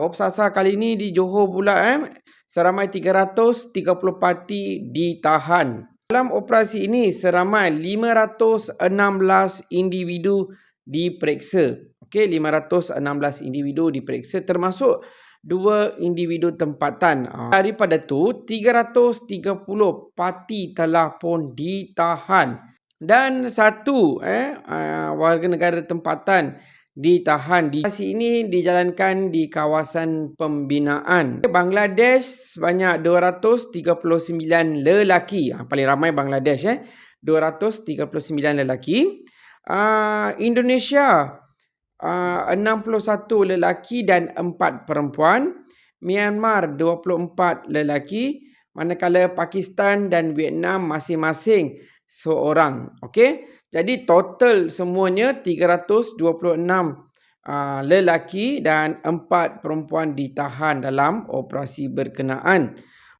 Obsasa kali ini di Johor pula eh seramai 330 parti ditahan. Dalam operasi ini seramai 516 individu diperiksa. Okey 516 individu diperiksa termasuk dua individu tempatan. Ah, daripada tu 330 parti telah pun ditahan dan satu eh ah, warga negara tempatan ditahan di operasi ini dijalankan di kawasan pembinaan. Bangladesh sebanyak 239 lelaki, ha, paling ramai Bangladesh eh. 239 lelaki. Uh, Indonesia uh, 61 lelaki dan 4 perempuan. Myanmar 24 lelaki. Manakala Pakistan dan Vietnam masing-masing seorang. Okey. Jadi total semuanya 326 uh, lelaki dan 4 perempuan ditahan dalam operasi berkenaan.